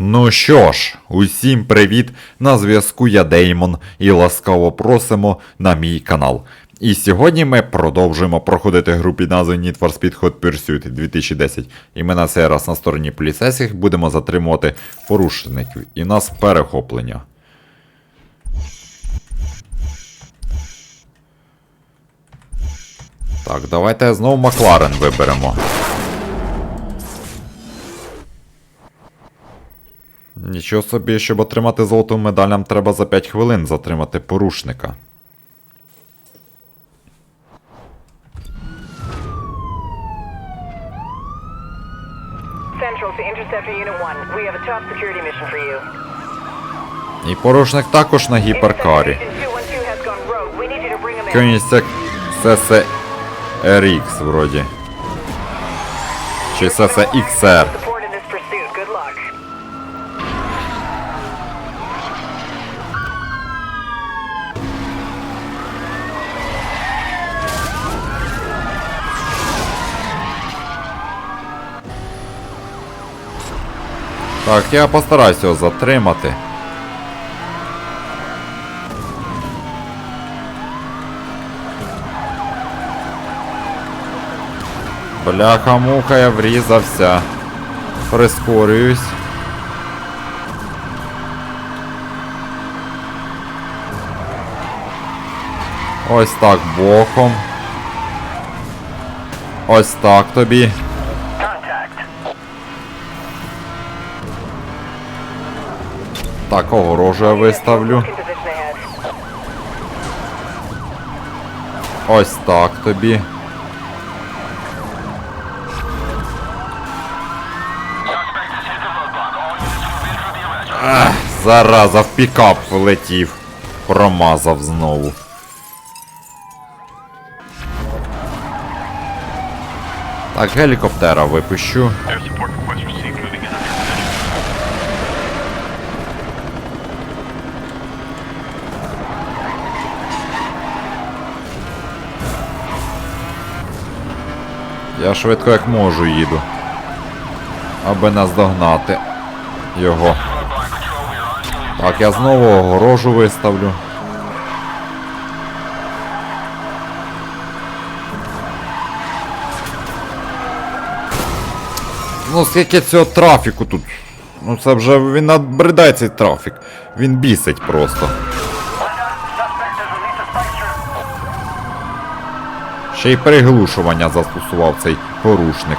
Ну що ж, усім привіт! На зв'язку я Деймон і ласкаво просимо на мій канал. І сьогодні ми продовжуємо проходити гру під назвою Need for Speed Hot Pursuit 2010. І ми на цей раз на стороні поліцейських будемо затримувати порушників. І нас перехоплення. Так, давайте знову Макларен виберемо. Нічого собі, щоб отримати золоту медаль, нам треба за 5 хвилин затримати порушника. Central to Interceptor Unit 1. We have a top security Так, я постараюсь його затримати. Бляха-муха, я врізався. Прискорююсь. Ось так боком. Ось так тобі. Так, огорожу виставлю. Ось так тобі. Ах, зараза, в пікап влетів. Промазав знову. Так, гелікоптера випущу. Я швидко як можу їду. Аби наздогнати його. Так, я знову огорожу виставлю. Ну, скільки цього трафіку тут? Ну це вже він набридає цей трафік. Він бісить просто. Ще й приглушування застосував цей порушник.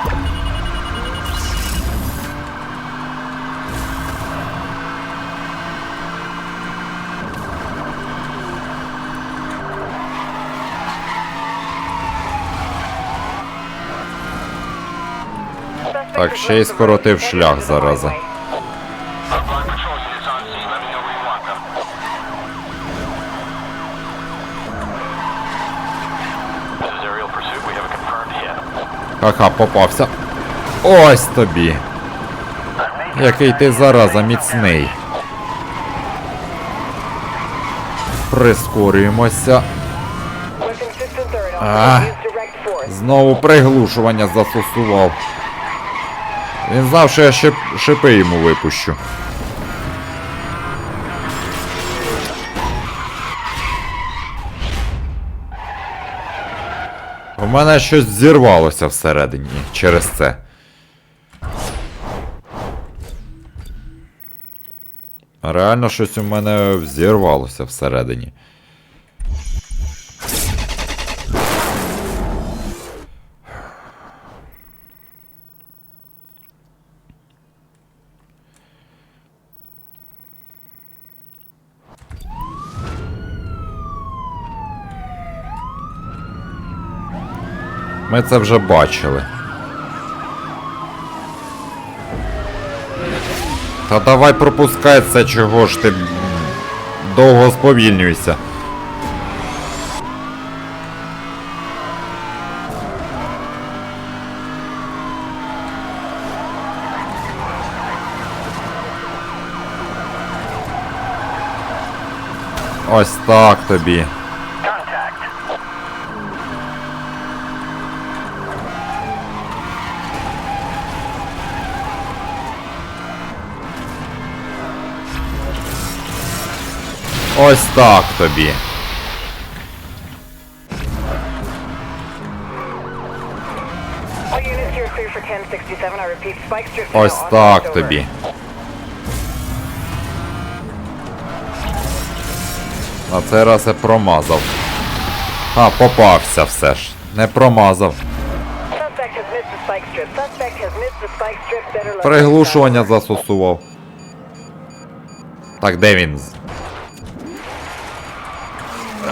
Так, ще й скоротив шлях, зараза. Ха-ха, попався. Ось тобі. Який ти зараза міцний. Прискорюємося. Force. Знову приглушування застосував. Він знав, що я шип... шипи йому випущу. Мене щось зірвалося всередині через це. Реально щось у мене взірвалося всередині. Ми це вже бачили. Та давай пропускай це, чого ж ти довго сповільнюєшся. Ось так тобі. Ось так тобі. All units here clear for 1067. I repeat, spike strip Ось так тобі. На цей раз я промазав. А, попався все ж. Не промазав. Приглушування застосував. Так, де він?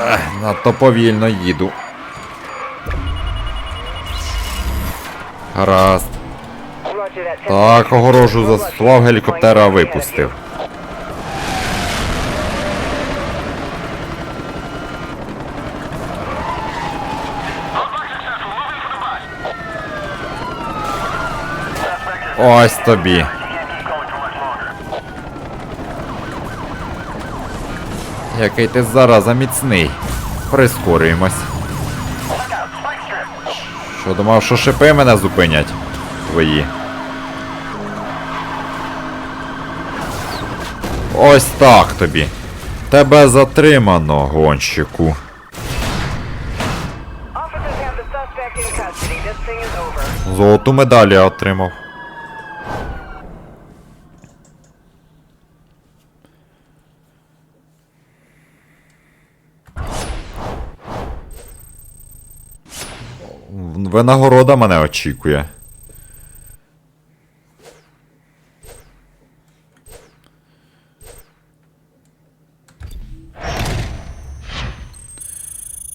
Ех, надто повільно їду. Гаразд. Так, огорожу застосував, гелікоптера випустив. Ось тобі. Який ти зараза міцний. Прискорюємось. Що думав, що шипи мене зупинять? Твої. Ось так тобі. Тебе затримано, гонщику. Officers have the Винагорода мене очікує.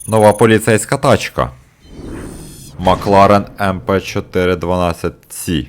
Нова поліцейська тачка. Макларен МП412C.